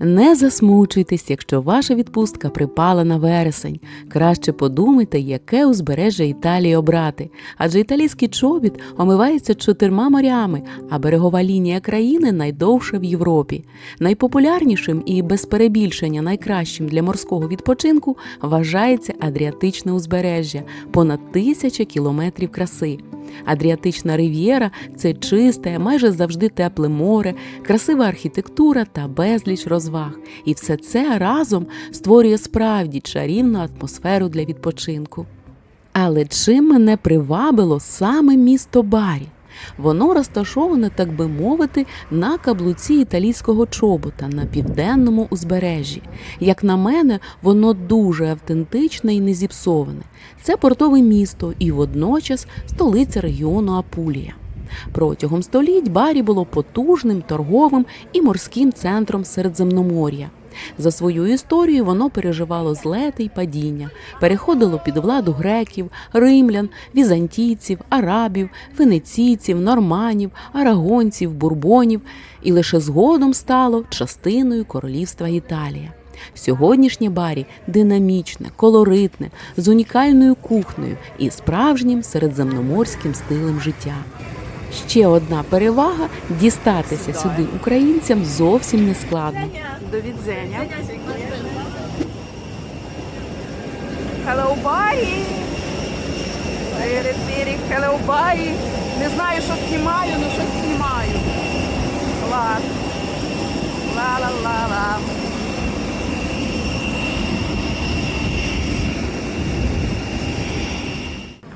Не засмучуйтесь, якщо ваша відпустка припала на вересень. Краще подумайте, яке узбережжя Італії обрати. Адже італійський чобіт омивається чотирма морями, а берегова лінія країни найдовша в Європі. Найпопулярнішим і без перебільшення найкращим для морського відпочинку вважається Адріатичне узбережжя понад тисяча кілометрів краси. Адріатична рив'єра це чисте, майже завжди тепле море, красива архітектура та безліч розваг. І все це разом створює справді чарівну атмосферу для відпочинку. Але чим мене привабило саме місто Барі? Воно розташоване, так би мовити, на каблуці італійського чобота на південному узбережжі. Як на мене, воно дуже автентичне і не зіпсоване. Це портове місто і водночас столиця регіону Апулія. Протягом століть Барі було потужним торговим і морським центром Середземномор'я. За свою історію воно переживало злети й падіння, переходило під владу греків, римлян, візантійців, арабів, венеційців, норманів, арагонців, бурбонів і лише згодом стало частиною королівства Італія. Сьогоднішнє барі динамічне, колоритне, з унікальною кухнею і справжнім середземноморським стилем життя. Ще одна перевага дістатися сюди українцям зовсім не складно. До відзення. Hello, bye! Hello, bye! Не знаю, що знімаю, але щось знімаю. Клас. Ла-ла-ла-ла.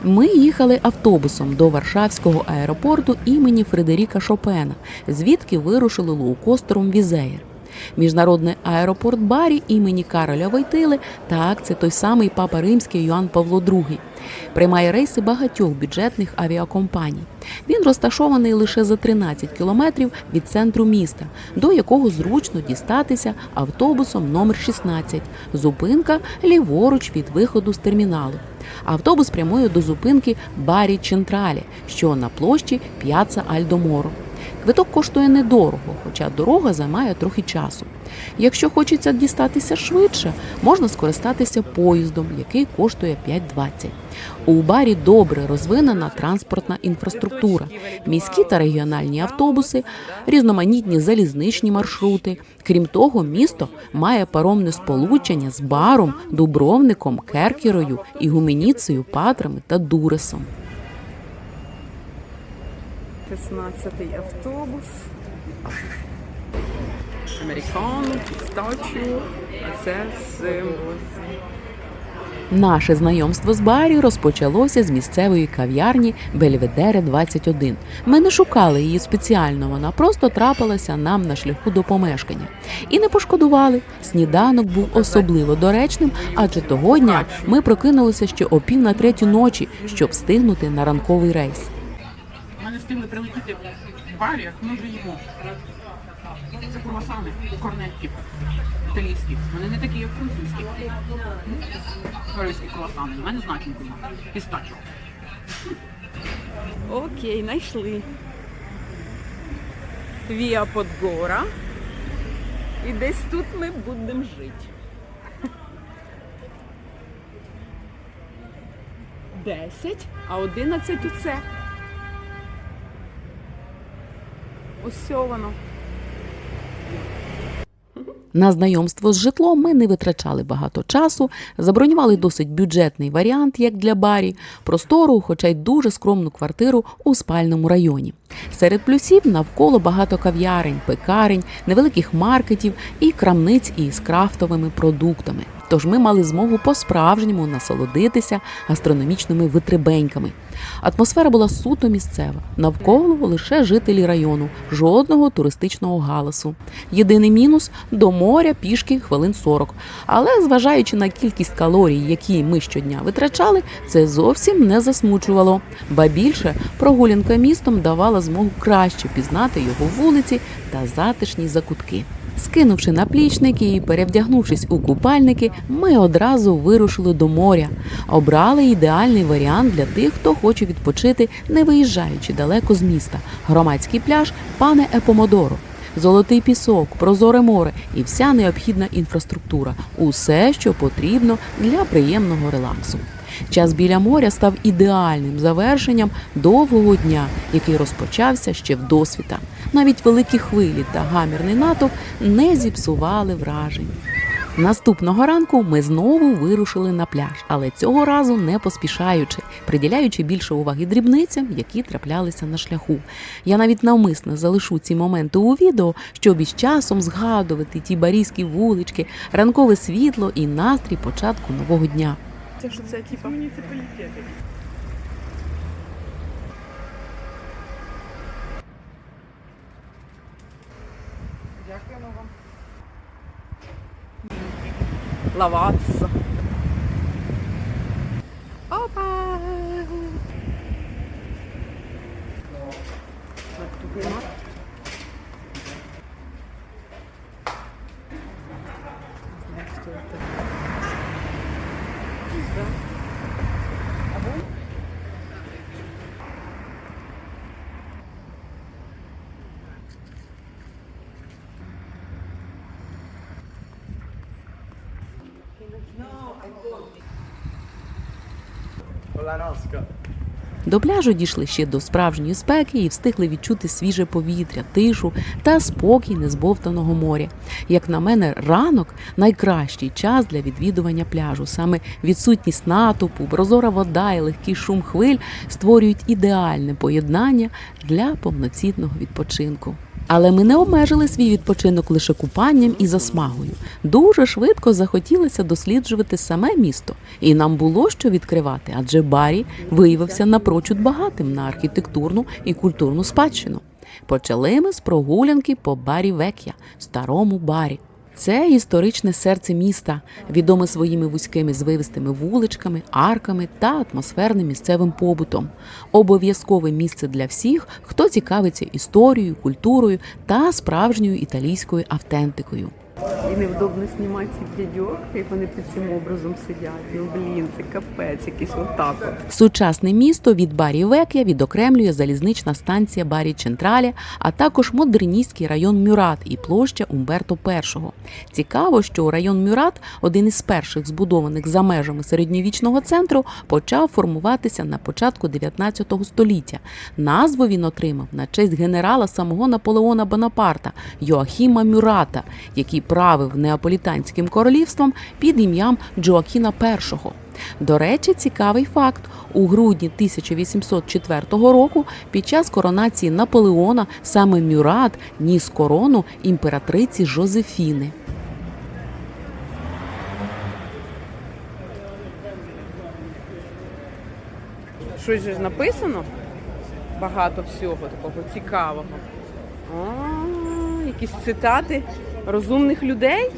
Ми їхали автобусом до Варшавського аеропорту імені Фредеріка Шопена, звідки вирушили лоукостером Візеєр. Міжнародний аеропорт Барі імені Кароля Войтили, так, це той самий папа римський Йоанн Павло II. Приймає рейси багатьох бюджетних авіакомпаній. Він розташований лише за 13 кілометрів від центру міста, до якого зручно дістатися автобусом номер 16. Зупинка ліворуч від виходу з терміналу. Автобус прямує до зупинки Барі Чентралі, що на площі П'яца Альдоморо. Квиток коштує недорого, хоча дорога займає трохи часу. Якщо хочеться дістатися швидше, можна скористатися поїздом, який коштує 5,20. У барі добре розвинена транспортна інфраструктура, міські та регіональні автобуси, різноманітні залізничні маршрути. Крім того, місто має паромне сполучення з баром, Дубровником, Керкірою, Ігуменіцею, Патрами та Дуресом. 16-й автобус. Американо, пістачу, а це з Наше знайомство з Барі розпочалося з місцевої кав'ярні Бельведере 21. Ми не шукали її спеціально, вона просто трапилася нам на шляху до помешкання. І не пошкодували. Сніданок був особливо доречним, адже того дня ми прокинулися ще о пів на третю ночі, щоб встигнути на ранковий рейс. Ми не встигли прилетіти в барі, ми вже їмо. Це круасани, корнетки, італійські. Вони не такі, як французькі. Корейські круасани. У мене з начинкою. Пістачо. Окей, знайшли. Віа Подгора. І десь тут ми будемо жити. Десять, а одинадцять у це. Ось. На знайомство з житлом ми не витрачали багато часу, забронювали досить бюджетний варіант, як для барі, простору, хоча й дуже скромну квартиру у спальному районі. Серед плюсів навколо багато кав'ярень, пекарень, невеликих маркетів і крамниць із крафтовими продуктами. Тож ми мали змогу по-справжньому насолодитися гастрономічними витребеньками. Атмосфера була суто місцева. Навколо лише жителі району, жодного туристичного галасу. Єдиний мінус до моря пішки хвилин 40. Але зважаючи на кількість калорій, які ми щодня витрачали, це зовсім не засмучувало. Ба більше прогулянка містом давала змогу краще пізнати його вулиці та затишні закутки. Скинувши наплічники і перевдягнувшись у купальники, ми одразу вирушили до моря. Обрали ідеальний варіант для тих, хто хоче відпочити, не виїжджаючи далеко з міста. Громадський пляж пане Епомодоро. Золотий пісок, прозоре море і вся необхідна інфраструктура усе, що потрібно для приємного релаксу. Час біля моря став ідеальним завершенням довгого дня, який розпочався ще в досвіта. Навіть великі хвилі та гамірний натовп не зіпсували вражень. Наступного ранку ми знову вирушили на пляж, але цього разу не поспішаючи, приділяючи більше уваги дрібницям, які траплялися на шляху. Я навіть навмисно залишу ці моменти у відео, щоб із часом згадувати ті барійські вулички, ранкове світло і настрій початку нового дня. Це що це типа? Муніципалітети. Лаватися. Опа! Так, тут До пляжу дійшли ще до справжньої спеки і встигли відчути свіже повітря, тишу та спокій незбовтаного моря. Як на мене, ранок найкращий час для відвідування пляжу. Саме відсутність натовпу, прозора вода і легкий шум хвиль створюють ідеальне поєднання для повноцінного відпочинку. Але ми не обмежили свій відпочинок лише купанням і засмагою. Дуже швидко захотілося досліджувати саме місто, і нам було що відкривати, адже Барі виявився напрочуд багатим на архітектурну і культурну спадщину. Почали ми з прогулянки по барі Век'я, старому барі. Це історичне серце міста, відоме своїми вузькими звивистими вуличками, арками та атмосферним місцевим побутом. Обов'язкове місце для всіх, хто цікавиться історією, культурою та справжньою італійською автентикою. І невдобно знімати цих дядьок, як вони під цим образом сидять. Ну, блін, це капець, якийсь отак. от. Сучасне місто від Барі Век'я відокремлює залізнична станція Барі Централі, а також модерністський район Мюрат і площа Умберто І. Цікаво, що район Мюрат, один із перших збудованих за межами середньовічного центру, почав формуватися на початку 19 століття. Назву він отримав на честь генерала самого Наполеона Бонапарта Йоахіма Мюрата, який правив неаполітанським королівством під ім'ям Джоакіна І. До речі, цікавий факт: у грудні 1804 року, під час коронації Наполеона, саме Мюрат ніс корону імператриці Жозефіни. Щось же написано. Багато всього такого цікавого. А, якісь цитати розумних людей.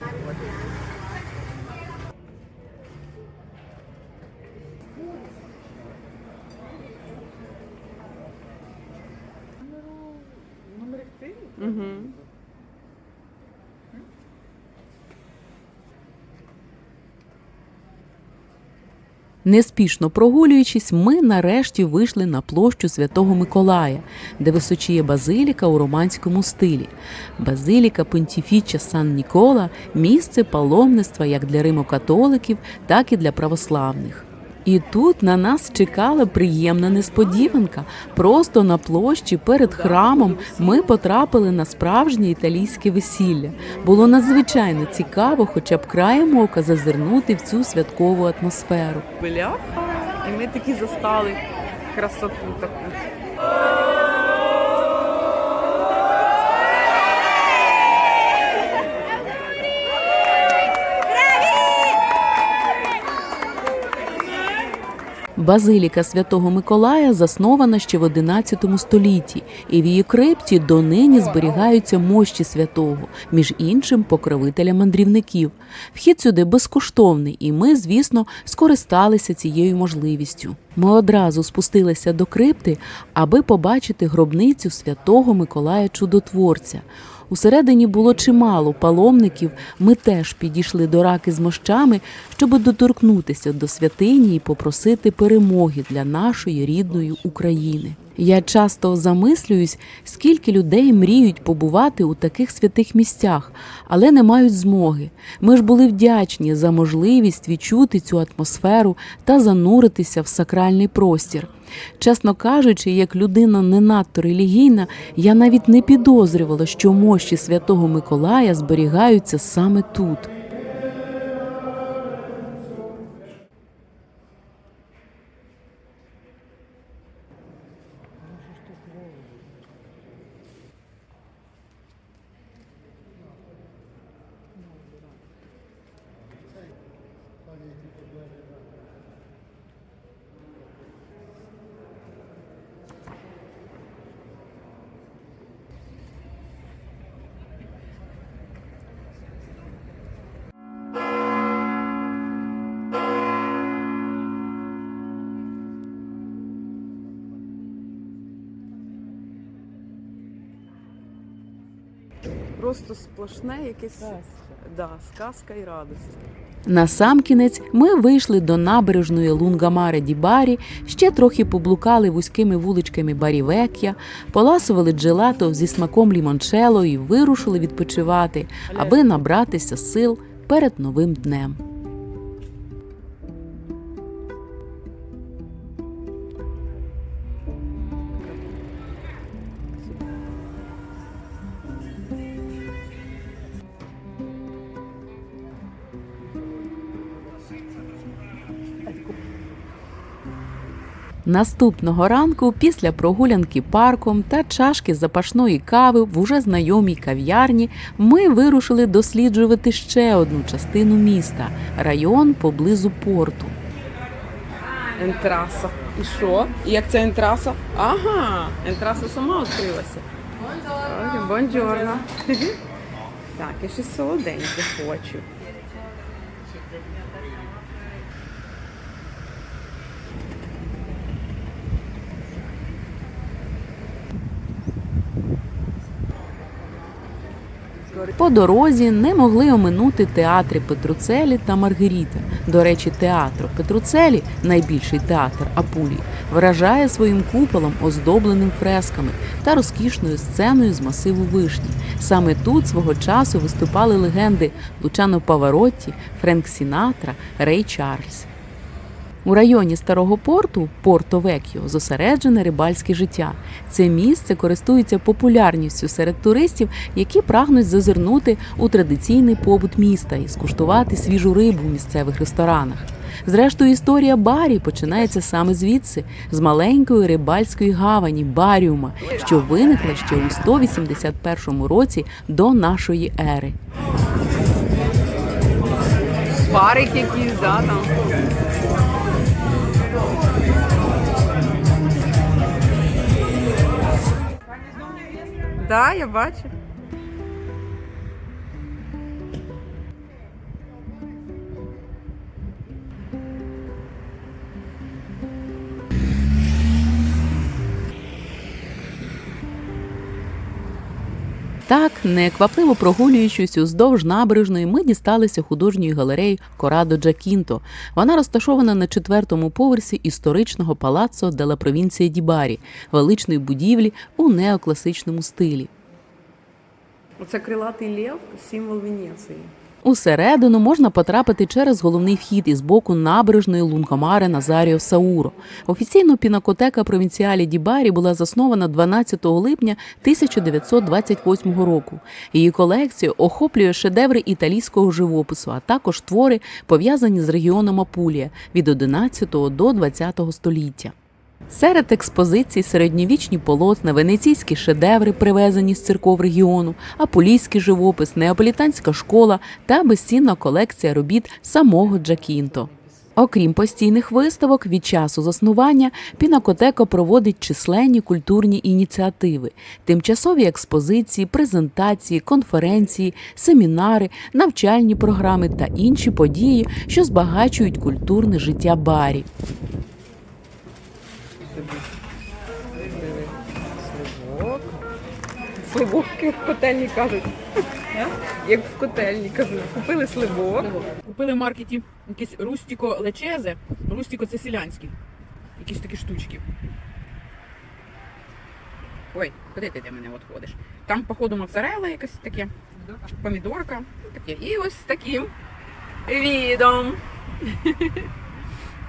Угу. Неспішно прогулюючись, ми нарешті вийшли на площу Святого Миколая, де височіє базиліка у романському стилі. Базиліка Понтіфіча Сан Нікола місце паломництва як для римокатоликів, так і для православних. І тут на нас чекала приємна несподіванка. Просто на площі перед храмом ми потрапили на справжнє італійське весілля. Було надзвичайно цікаво, хоча б краєм ока зазирнути в цю святкову атмосферу. Бляха. І ми такі застали красоту таку. Базиліка Святого Миколая заснована ще в XI столітті, і в її крипті донині зберігаються мощі святого, між іншим покровителя мандрівників. Вхід сюди безкоштовний, і ми, звісно, скористалися цією можливістю. Ми одразу спустилися до крипти, аби побачити гробницю святого Миколая Чудотворця. Усередині було чимало паломників. Ми теж підійшли до раки з мощами, щоб доторкнутися до святині і попросити перемоги для нашої рідної України. Я часто замислююсь, скільки людей мріють побувати у таких святих місцях, але не мають змоги. Ми ж були вдячні за можливість відчути цю атмосферу та зануритися в сакральний простір. Чесно кажучи, як людина не надто релігійна, я навіть не підозрювала, що мощі святого Миколая зберігаються саме тут. Просто сплошне якесь да, сказка і радість. Насамкінець ми вийшли до набережної Лунгамаре ді Барі, ще трохи поблукали вузькими вуличками Барівек'я, поласували джелато зі смаком лімончело і вирушили відпочивати, аби набратися сил перед новим днем. Наступного ранку, після прогулянки парком та чашки запашної кави в уже знайомій кав'ярні, ми вирушили досліджувати ще одну частину міста район поблизу порту. Ентраса. І що? І як це ентраса? Ага, ентраса сама відкрилася. Бонджорно. Так, я щось солоденьке хочу. По дорозі не могли оминути театри Петруцелі та Маргеріта. До речі, театр Петруцелі, найбільший театр Апулії, вражає своїм куполом, оздобленим фресками та розкішною сценою з масиву вишні. Саме тут свого часу виступали легенди Лучано Паваротті, Френк Сінатра, Рей Чарльз. У районі старого порту Порто Векіо зосереджене рибальське життя. Це місце користується популярністю серед туристів, які прагнуть зазирнути у традиційний побут міста і скуштувати свіжу рибу в місцевих ресторанах. Зрештою, історія Барі починається саме звідси, з маленької рибальської гавані Баріума, що виникла ще у 181 році до нашої ери. Парик якийсь, да, там. Да, я бачу. Так, неквапливо прогулюючись уздовж набережної, ми дісталися художньої галереї Корадо Джакінто. Вона розташована на четвертому поверсі історичного палаццо Дела Провінція Дібарі, величної будівлі у неокласичному стилі. Оце крилатий лев, символ Венеції. Усередину можна потрапити через головний вхід із боку набережної Лунгомаре Назаріо Сауро. Офіційно пінакотека провінціалі Дібарі була заснована 12 липня 1928 року. Її колекцію охоплює шедеври італійського живопису, а також твори, пов'язані з регіоном Апулія від 11 до 20 століття. Серед експозицій середньовічні полотна, венеційські шедеври, привезені з церков регіону, апулійський живопис, неаполітанська школа та безцінна колекція робіт самого Джакінто. Окрім постійних виставок, від часу заснування Пінакотека проводить численні культурні ініціативи, тимчасові експозиції, презентації, конференції, семінари, навчальні програми та інші події, що збагачують культурне життя барі. Вибили сливок. сливок, як в котельні кажуть. Як в котельні кажуть. Купили сливок. Купили в маркеті якісь рустіко лечезе, рустіко це селянські. Якісь такі штучки. Ой, куди ти до мене от ходиш? Там, походу, моцарелла якась таке, помідорка, таке. І ось таким відом.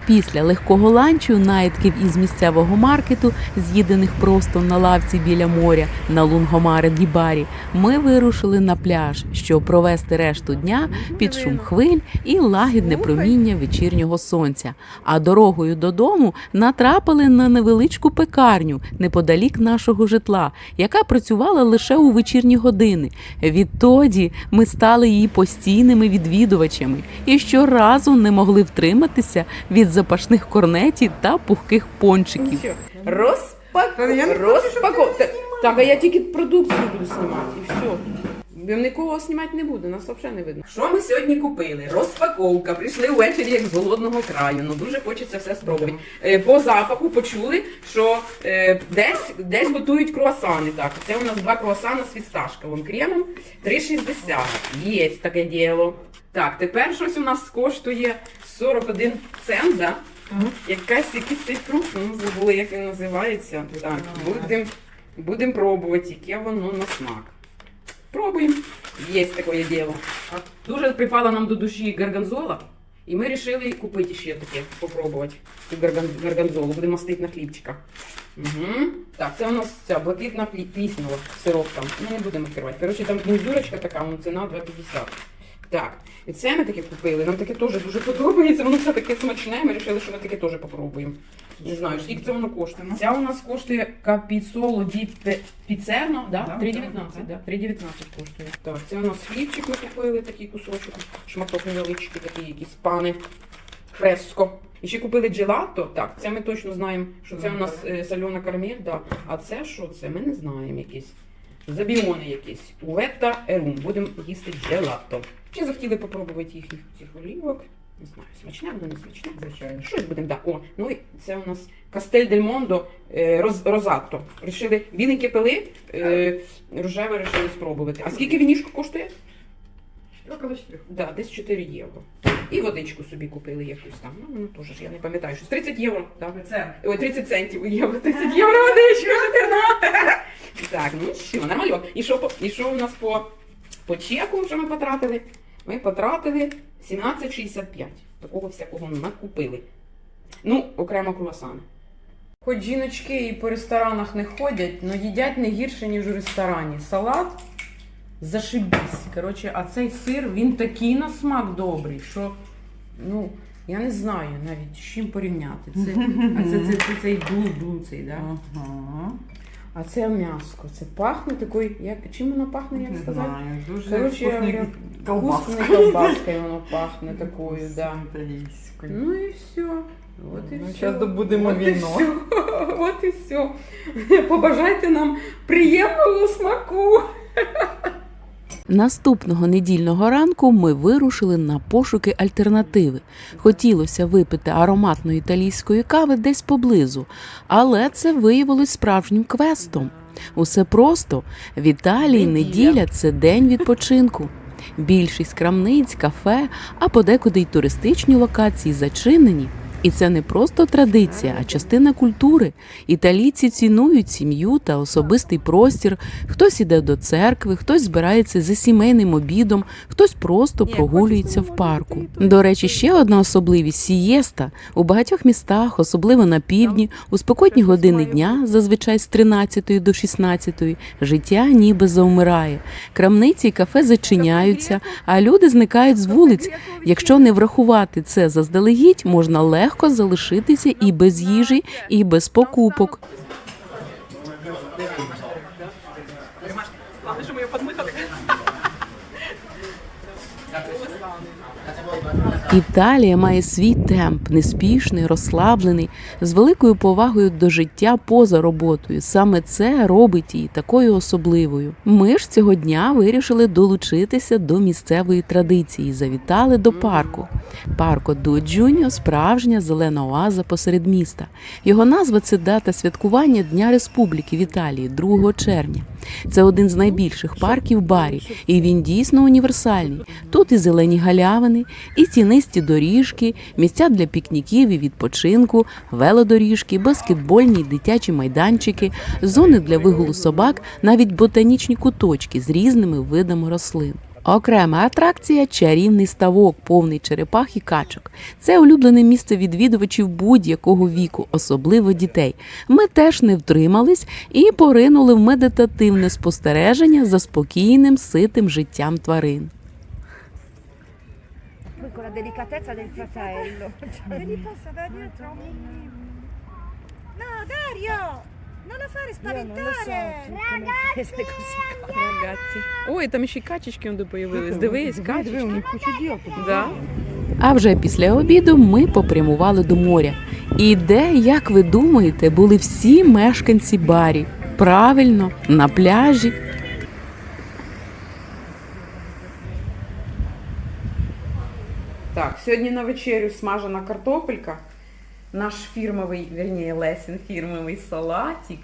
Після легкого ланчу, наїдків із місцевого маркету, з'їдених просто на лавці біля моря на Лунгомаре Дібарі, ми вирушили на пляж, щоб провести решту дня під шум хвиль і лагідне проміння вечірнього сонця. А дорогою додому натрапили на невеличку пекарню неподалік нашого житла, яка працювала лише у вечірні години. Відтоді ми стали її постійними відвідувачами і щоразу не могли втриматися від запашних корнетів та пухких пончиків. Розпак... Розпако... Так, так, а я тільки продукцію буду знімати і все. Я нікого знімати не буду, нас взагалі не видно. Що ми сьогодні купили? Розпаковка. Прийшли ввечері як з голодного краю. Ну дуже хочеться все спробувати. Е, по запаху почули, що е, десь, десь готують круасани. Так, це у нас два круасани з фісташковим кремом. 3,60. Є таке діло. Так, тепер щось у нас коштує 41 цент, да? Якась якийсь цей фрукт, ну забули, як він називається. Так, будемо будем пробувати, яке воно на смак. Пробуємо. Є таке діло. Дуже припала нам до душі гарганзола, і ми вирішили купити ще таке, попробувати цю гарганзолу. Будемо мастити на хлібчика. Угу. Так, це у нас ця блакитна плі- пліснява, сироп там. Ми не будемо відкривати. Коротше, там гніздюрочка така, ну, ціна 2,50. Так, і це ми таке купили. Нам таке теж дуже подобається. Воно все таке смачне. Ми вирішили, що ми таке теж попробуємо. Не знаю, скільки це воно коштує. Ця у нас коштує капіцоло ді піцерно, да? Да, 3,19, так, да? 3,19 коштує. Так, це у нас хлібчик ми купили, такий кусочок, шматок невеличкий, такий якісь пани фреско. І ще купили джелато. Так, це ми точно знаємо, що це у нас е, сальона кармель, да. А це що це? Ми не знаємо якісь. Забіони якісь. Уетта ерум. Будемо їсти джелато. Чи захотіли попробувати їхніх цих олівок? Не знаю, смачне або не смачне, звичайно. Щось будемо, так. О, ну і це у нас Кастель дель Мондо е, роз, Розатто. Рішили, біленькі пили, е, рожеве рішили спробувати. А скільки вінішко коштує? Да, десь 4 євро. І водичку собі купили якусь там. Ну, ну теж ж я не пам'ятаю, щось 30 євро. Так. Це. Ой, 30 центів євро, 30 євро водичка. Так, ну що, нормально. І що, по- і що у нас по, по чеку, що ми потратили? Ми потратили 17,65. Такого всякого накупили. Ну, окремо круасани. Хоч жіночки і по ресторанах не ходять, але їдять не гірше, ніж у ресторані. Салат зашибісь. Коротше, а цей сир, він такий на смак добрий, що ну, я не знаю навіть з чим порівняти. Це, а це, це, це, цей блу-блу цей, да? Ага. А це м'яско. Це пахне такою, як, чим воно пахне, як Не сказати? знаю, дуже Короче, вкусний я- колбаскою воно пахне такою, да. Італійською. Ну і все. От і Ну, все. щас добудемо От і віно. все. От і все. Побажайте нам приємного смаку. Наступного недільного ранку ми вирушили на пошуки альтернативи. Хотілося випити ароматної італійської кави десь поблизу, але це виявилось справжнім квестом. Усе просто в Італії Неділя. це день відпочинку. Більшість крамниць, кафе, а подекуди й туристичні локації зачинені. І це не просто традиція, а частина культури. Італійці цінують сім'ю та особистий простір. Хтось іде до церкви, хтось збирається за сімейним обідом, хтось просто прогулюється в парку. До речі, ще одна особливість сієста. У багатьох містах, особливо на півдні, у спекотні години дня, зазвичай з 13 до 16, життя ніби завмирає. Крамниці і кафе зачиняються, а люди зникають з вулиць. Якщо не врахувати це заздалегідь, можна легко залишитися і без їжі, і без покупок. Главное, що ми його подмихали. Італія має свій темп, неспішний, розслаблений, з великою повагою до життя поза роботою. Саме це робить її такою особливою. Ми ж цього дня вирішили долучитися до місцевої традиції. Завітали до парку. Парко до Джуньо справжня зелена оаза посеред міста. Його назва це дата святкування Дня Республіки в Італії 2 червня. Це один з найбільших парків барі, і він дійсно універсальний. Тут і зелені галявини, і тінисті доріжки, місця для пікніків і відпочинку, велодоріжки, баскетбольні й дитячі майданчики, зони для вигулу собак, навіть ботанічні куточки з різними видами рослин. Окрема атракція чарівний ставок, повний черепах і качок. Це улюблене місце відвідувачів будь-якого віку, особливо дітей. Ми теж не втримались і поринули в медитативне спостереження за спокійним, ситим життям тварин. Dario! Non lo fare Io non lo so spaventare! così. Рагazzi. Ой, там ще й качечки он появились. Дивись, качечки. Да? А вже після обіду ми попрямували до моря. І де, як ви думаєте, були всі мешканці барі? Правильно, на пляжі. Так, сьогодні на вечерю смажена картопелька, наш фірмовий, вірніше, Лесін фірмовий салатик.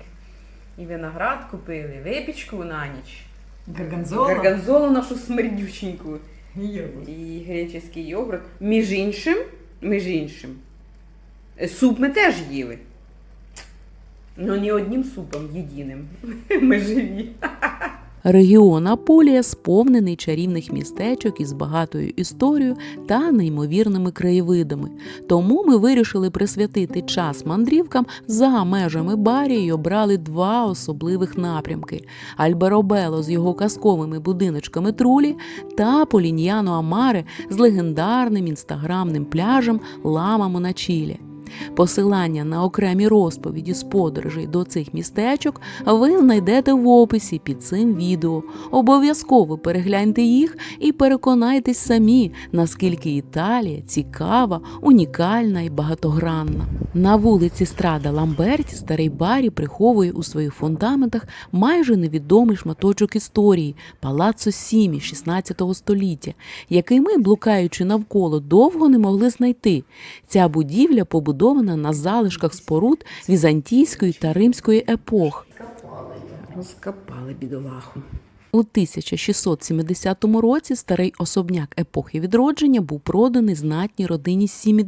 І виноград купили, випічку на ніч. Горгонзола. Горгонзолу нашу смердюченьку. Йогурт. І греческий йогурт. Між іншим, між іншим, суп ми теж їли. Ну, не одним супом, єдиним. Ми живі. Регіон Аполія сповнений чарівних містечок із багатою історією та неймовірними краєвидами. Тому ми вирішили присвятити час мандрівкам за межами барі і обрали два особливих напрямки: Альберобело з його казковими будиночками Трулі та Поліньяно Амаре з легендарним інстаграмним пляжем Ламамо на Чілі. Посилання на окремі розповіді з подорожей до цих містечок ви знайдете в описі під цим відео. Обов'язково перегляньте їх і переконайтесь самі, наскільки Італія цікава, унікальна і багатогранна. На вулиці Страда Ламберті старий Барі приховує у своїх фундаментах майже невідомий шматочок історії Палаццо Сімі 16 століття, який ми, блукаючи навколо, довго не могли знайти. Ця будівля побудована на залишках споруд візантійської та римської епох. Розкопали бідолаху. У 1670 році старий особняк епохи відродження був проданий знатній родині Сімі.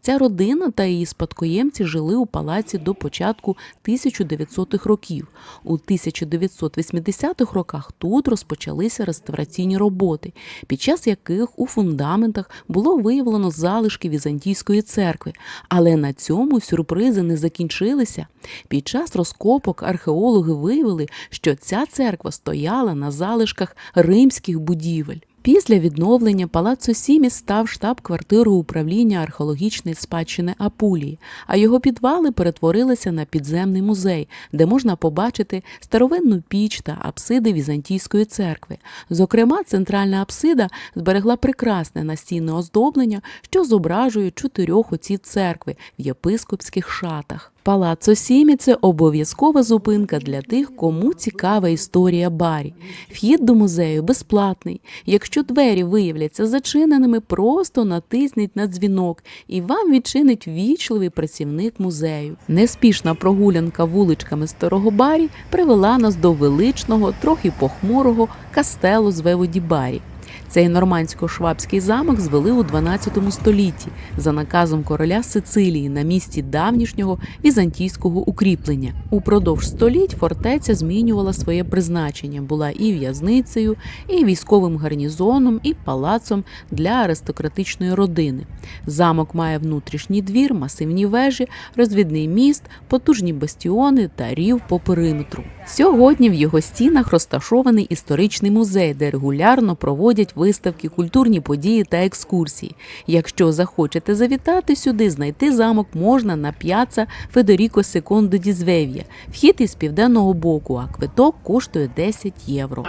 Ця родина та її спадкоємці жили у палаці до початку 1900-х років. У 1980-х роках тут розпочалися реставраційні роботи, під час яких у фундаментах було виявлено залишки візантійської церкви. Але на цьому сюрпризи не закінчилися. Під час розкопок археологи виявили, що ця церква стояла на залишках римських будівель. Після відновлення Палаццо Сімі став штаб-квартирою управління археологічної спадщини Апулії, а його підвали перетворилися на підземний музей, де можна побачити старовинну піч та апсиди Візантійської церкви. Зокрема, центральна апсида зберегла прекрасне настінне оздоблення, що зображує чотирьох отців церкви в єпископських шатах. Палаццо Сімі це обов'язкова зупинка для тих, кому цікава історія барі. Вхід до музею безплатний. Якщо двері виявляться зачиненими, просто натисніть на дзвінок, і вам відчинить вічливий працівник музею. Неспішна прогулянка вуличками старого барі привела нас до величного, трохи похмурого кастелу з Веводі Барі. Цей нормандсько-швабський замок звели у 12 столітті за наказом короля Сицилії на місці давнішнього візантійського укріплення. Упродовж століть фортеця змінювала своє призначення, була і в'язницею, і військовим гарнізоном, і палацом для аристократичної родини. Замок має внутрішній двір, масивні вежі, розвідний міст, потужні бастіони та рів по периметру. Сьогодні в його стінах розташований історичний музей, де регулярно проводять виставки, культурні події та екскурсії. Якщо захочете завітати сюди, знайти замок можна на п'яца Федеріко Секондо ді Звев'я. Вхід із південного боку, а квиток коштує 10 євро.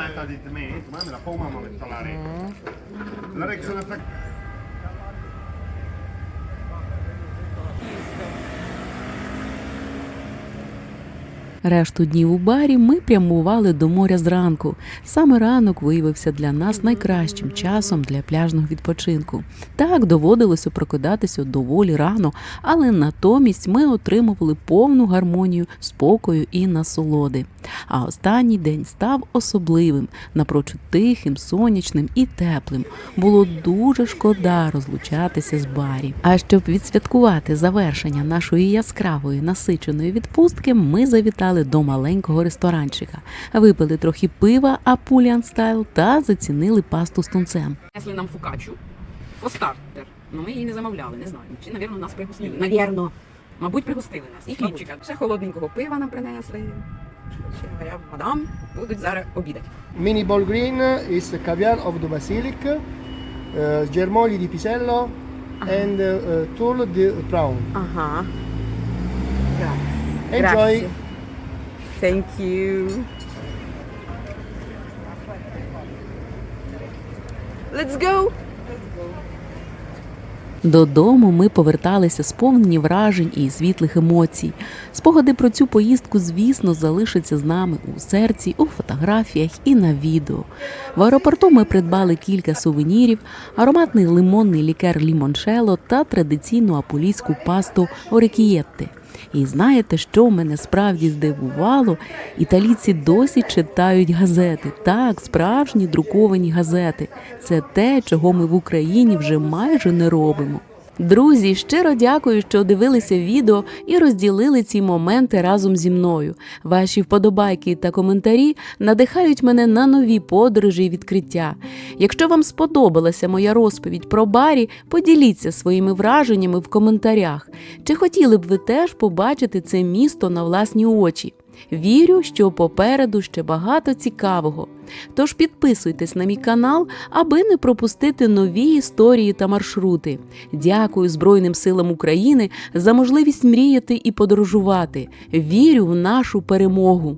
Решту днів у барі ми прямували до моря зранку. Саме ранок виявився для нас найкращим часом для пляжного відпочинку. Так доводилося прокидатися доволі рано, але натомість ми отримували повну гармонію спокою і насолоди. А останній день став особливим, напрочуд тихим, сонячним і теплим. Було дуже шкода розлучатися з барі. А щоб відсвяткувати завершення нашої яскравої насиченої відпустки, ми завітали до маленького ресторанчика, випили трохи пива Апуліан стайл та зацінили пасту з тунцем. Несли нам фукачу, фостартер. Ну ми її не замовляли, не знаю. Чи, навірно, нас пригостили. Навірно. Мабуть, пригостили нас. І хлібчика. Ще холодненького пива нам принесли. Ще мадам, будуть зараз обідати. Mini ball green is caviar of the basilic, uh, germogli di pisello, and uh, tulle di prawn. Ага. Enjoy. Thank you. Let's go! Додому ми поверталися сповнені вражень і світлих емоцій. Спогади про цю поїздку, звісно, залишаться з нами у серці, у фотографіях і на відео. В аеропорту ми придбали кілька сувенірів, ароматний лимонний лікер лімончело та традиційну аполійську пасту орекієтте. І знаєте, що мене справді здивувало? Італійці досі читають газети. Так, справжні друковані газети. Це те, чого ми в Україні вже майже не робимо. Друзі, щиро дякую, що дивилися відео і розділили ці моменти разом зі мною. Ваші вподобайки та коментарі надихають мене на нові подорожі і відкриття. Якщо вам сподобалася моя розповідь про Барі, поділіться своїми враженнями в коментарях. Чи хотіли б ви теж побачити це місто на власні очі? Вірю, що попереду ще багато цікавого. Тож підписуйтесь на мій канал, аби не пропустити нові історії та маршрути. Дякую Збройним силам України за можливість мріяти і подорожувати. Вірю в нашу перемогу.